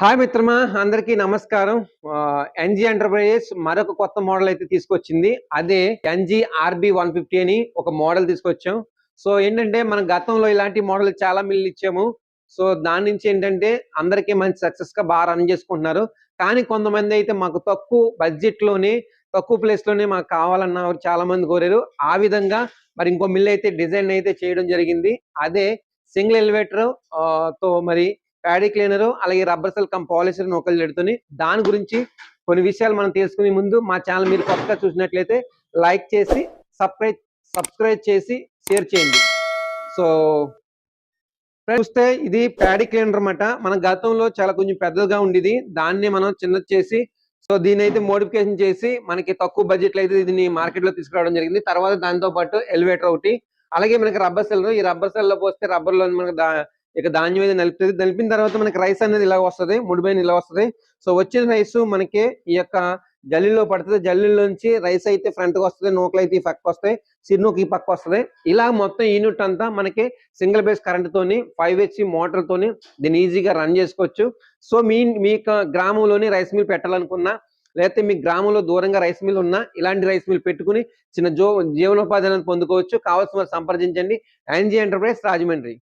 Hi మిత్రమా అందరికీ నమస్కారం. ఎన్జీ ఎంటర్ప్రైజెస్ మరొక కొత్త మోడల్ అయితే తీసుకొచ్చింది. అదే ఎన్జీ ఆర్బి వన్ ఫిఫ్టీ అని ఒక మోడల్ తీసుకొచ్చాం. సో ఏంటంటే మనం గతంలో ఇలాంటి మోడల్ చాలా మిల్లు ఇచ్చాము. సో దాని నుంచి ఏంటంటే అందరికీ మంచి సక్సెస్గా బాగా రన్ చేసుకుంటున్నారు. కానీ కొంతమంది అయితే మాకు తక్కువ బడ్జెట్లోనే తక్కువ ప్లేస్లోనే మాకు కావాలన్న వారు చాలా మంది కోరారు. ఆ విధంగా మరి ఇంకో మిల్ అయితే డిజైన్ అయితే చేయడం జరిగింది. అదే సింగిల్ ఎలివేటర్తో మరి ప్యాడీ క్లీనర్ అలాగే రబ్బర్ సెల్ కమ్ పాలిసర్ నూకలు పెడుతుంది దాని గురించి కొన్ని విషయాలు మనం తెలుసుకునే ముందు మా ఛానల్ మీరు కొత్తగా చూసినట్లయితే లైక్ చేసి సబ్స్క్రైబ్ సబ్స్క్రైబ్ చేసి షేర్ చేయండి. సో చూస్తే ఇది ప్యాడీ క్లీనర్ అనమాట మన గతంలో చాలా కొంచెం పెద్దగా ఉండేది. దాన్ని మనం చిన్నది చేసి సో దీని అయితే మోడిఫికేషన్ చేసి మనకి తక్కువ బడ్జెట్లో అయితే దీన్ని మార్కెట్లో తీసుకురావడం జరిగింది. తర్వాత దాంతో పాటు ఎలివేటర్ ఒకటి అలాగే మనకి రబ్బర్ సెల్ ఈ రబ్బర్ సెల్లో పోస్తే రబ్బర్లో మనకి దా- ఇక ధాన్యం అయితే నలుపుతుంది నలిపిన తర్వాత మనకి రైస్ అనేది ఇలా వస్తుంది ముడిపోయిన ఇలా వస్తది. సో వచ్చిన రైస్ మనకి ఈ యొక్క జల్లీలో పడుతుంది. జల్లీలోంచి రైస్ అయితే ఫ్రంట్కి వస్తుంది నూకలు అయితే ఈ పక్క వస్తాయి సిర్నూకి ఈ పక్క వస్తది. ఇలా మొత్తం యూనిట్ అంతా మనకి సింగిల్ బేస్ కరెంట్ తోని ఫైవ్ హెచ్ మోటార్తోని దీన్ని ఈజీగా రన్ చేసుకోవచ్చు. సో మీ మీ గ్రామంలోని రైస్ మిల్ పెట్టాలనుకున్నా లేకపోతే మీ గ్రామంలో దూరంగా రైస్ మిల్ ఉన్నా ఇలాంటి రైస్ మిల్ పెట్టుకుని చిన్న జో జీవనోపాధి పొందుకోవచ్చు. కావాల్సిన సంప్రదించండి. NG enterprise Rajahmundry.